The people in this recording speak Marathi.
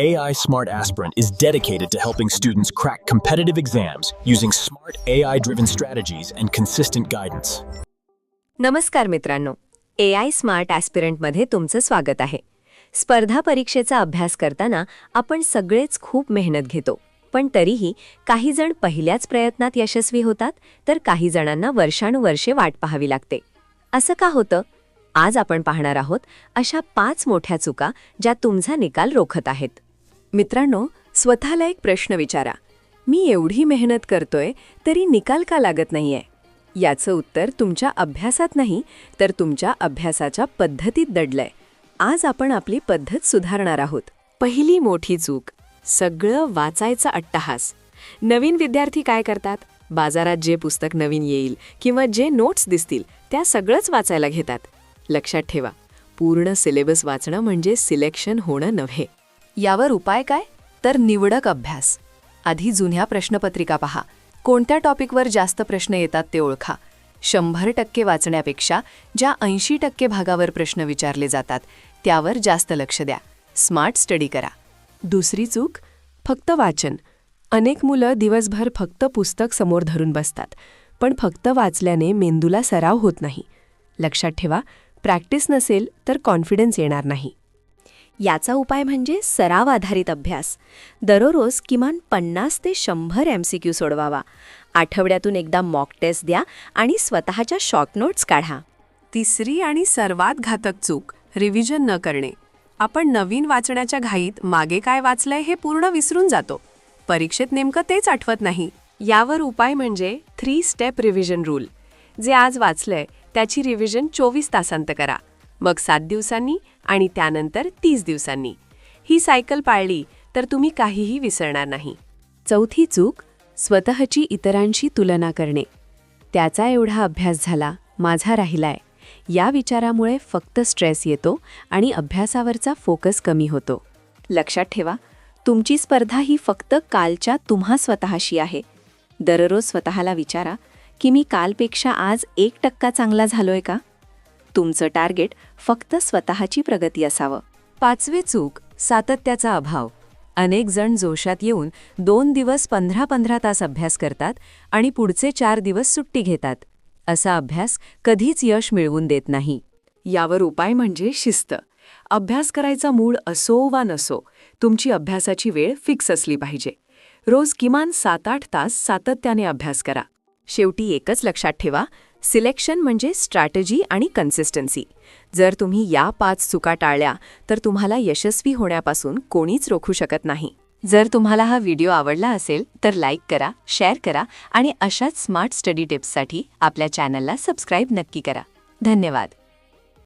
AI Smart Aspirant is dedicated to helping students crack competitive exams using smart AI driven strategies and consistent guidance. नमस्कार मित्रांनो. ए आय स्मार्ट ॲस्पिरंटमध्ये तुमचं स्वागत आहे. स्पर्धा परीक्षेचा अभ्यास करताना आपण सगळेच खूप मेहनत घेतो. पण तरीही काही जण पहिल्याच प्रयत्नात यशस्वी होतात तर काही जणांना वर्षानुवर्षे वाट पाहावी लागते. असं का होतं? आज आपण पाहणार आहोत अशा पाच मोठ्या चुका ज्या तुमचा निकाल रोखत आहेत. मित्रांनो स्वतःला एक प्रश्न विचारा. मी एवढी मेहनत करतोय तरी निकाल का लागत नाहीये? याचं उत्तर तुमच्या अभ्यासात नाही तर तुमच्या अभ्यासाच्या पद्धतीत दडलंय. आज आपण आपली पद्धत सुधारणार आहोत. पहिली मोठी चूक सगळं वाचायचा अट्टहास. नवीन विद्यार्थी काय करतात? बाजारात जे पुस्तक नवीन येईल किंवा जे नोट्स दिसतील त्या सगळंच वाचायला घेतात. लक्षात ठेवा पूर्ण सिलेबस वाचणं म्हणजे सिलेक्शन होणं नव्हे. यावर उपाय काय? तर निवडक अभ्यास. आधी जुन्या प्रश्नपत्रिका पहा. कोणत्या टॉपिकवर जास्त प्रश्न येतात ते ओळखा. शंभर टक्के वाचण्यापेक्षा ज्या ऐंशी टक्के भागावर प्रश्न विचारले जातात त्यावर जास्त लक्ष द्या. स्मार्ट स्टडी करा. दुसरी चूक फक्त वाचन. अनेक मुलं दिवसभर फक्त पुस्तक समोर धरून बसतात पण फक्त वाचल्याने मेंदूला सराव होत नाही. लक्षात ठेवा प्रॅक्टिस नसेल तर कॉन्फिडन्स येणार नाही. याचा उपाय म्हणजे सराव आधारित अभ्यास. दररोज किमान पन्नास ते शंभर एम सी क्यू सोडवावा. आठवड्यातून एकदा मॉक टेस्ट द्या आणि स्वतःच्या शॉर्ट नोट्स काढा. तिसरी आणि सर्वात घातक चूक रिव्हिजन न करणे. आपण नवीन वाचण्याच्या घाईत मागे काय वाचलंय हे पूर्ण विसरून जातो. परीक्षेत नेमकं तेच आठवत नाही. यावर उपाय म्हणजे थ्री स्टेप रिव्हिजन रूल जे आज वाचलंय त्याची रिव्हिजन चोवीस तासांत करा. मग सात दिवसांनी आणि त्यानंतर तीस दिवसांनी. ही सायकल पाळली तर तुम्ही काहीही विसरणार नाही. चौथी चूक स्वतःची इतरांशी तुलना करणे. त्याचा एवढा अभ्यास झाला माझा राहिलाय. या विचारामुळे फक्त स्ट्रेस येतो आणि अभ्यासावरचा फोकस कमी होतो. लक्षात ठेवा तुमची स्पर्धा ही फक्त कालच्या तुम्हा स्वतःशी आहे. दररोज स्वतःला विचारा की मी कालपेक्षा आज एक टक्का चांगला झालोय का? तुमचं टार्गेट फक्त स्वतःची प्रगती असावं. पाचवे चूक सातत्याचा अभाव. अनेक जण जोशात येऊन दोन दिवस पंधरा पंधरा तास अभ्यास करतात आणि पुढचे चार दिवस सुट्टी घेतात. असा अभ्यास कधीच यश मिळवून देत नाही. यावर उपाय म्हणजे शिस्त. अभ्यास करायचा मूड असो वा नसो तुमची अभ्यासाची वेळ फिक्स असली पाहिजे. रोज किमान सात आठ तास सातत्याने अभ्यास करा. शेवटी एकच लक्षात ठेवा सिलेक्शन म्हणजे स्ट्रॅटजी आणि कन्सिस्टन्सी. जर तुम्ही या पाच चुका टाळल्या तर तुम्हाला यशस्वी होण्यापासून कोणीच रोखू शकत नाही. जर तुम्हाला हा व्हिडिओ आवडला असेल तर लाईक करा शेअर करा आणि अशाच स्मार्ट स्टडी टिप्ससाठी आपल्या चॅनलला सबस्क्राईब नक्की करा. धन्यवाद.